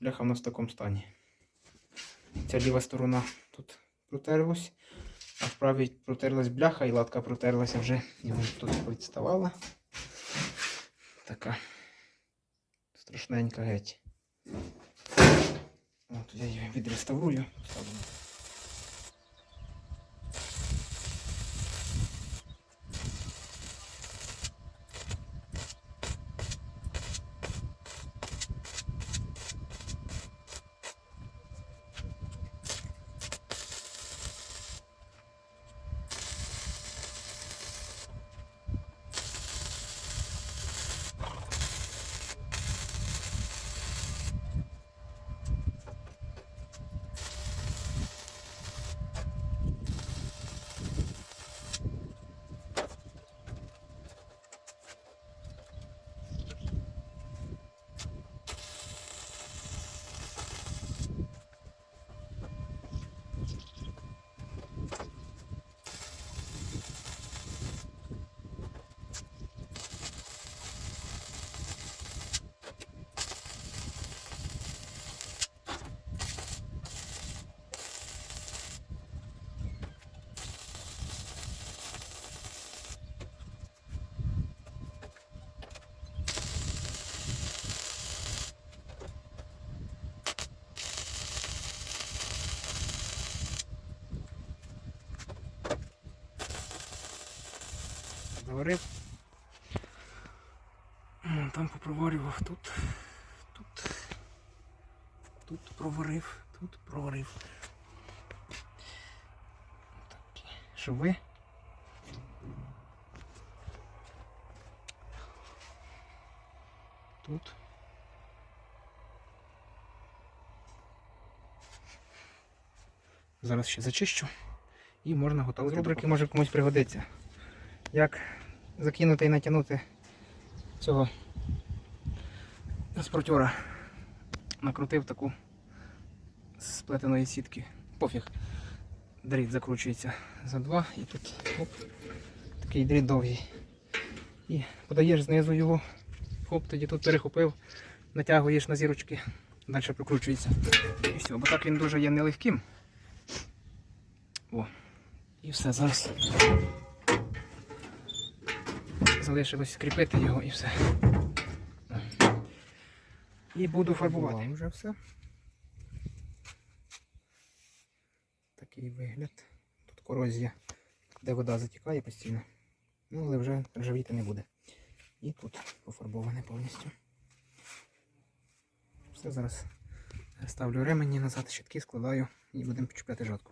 бляха в нас в такому стані. Ця ліва сторона тут протерлась, а в правій протерлась бляха і латка протерлася вже. його тут відставала. Така страшненька геть. От я її відреставрую. Поставлю. Заварив. Там попроварював тут. Тут. Тут проварив. Тут проварив. Так. Шви. Тут. Зараз ще зачищу. І можна готувати. З рубрики може комусь пригодиться. Як закинути і натягнути цього спортера. Накрутив таку з сплетеної сітки. Пофіг. Дріт закручується за два і тут оп, такий дріт довгий. І подаєш знизу його, хоп, тоді тут перехопив, натягуєш на зірочки, далі прокручується. І все, бо так він дуже є нелегким. О. І все, зараз залишилось скріпити його і все. І буду фарбувати. Вже все. Такий вигляд. Тут корозія, де вода затікає постійно. Ну, але вже ржавіти не буде. І тут пофарбоване повністю. Все зараз ставлю ремені назад, щитки складаю і будемо чіпляти жатку.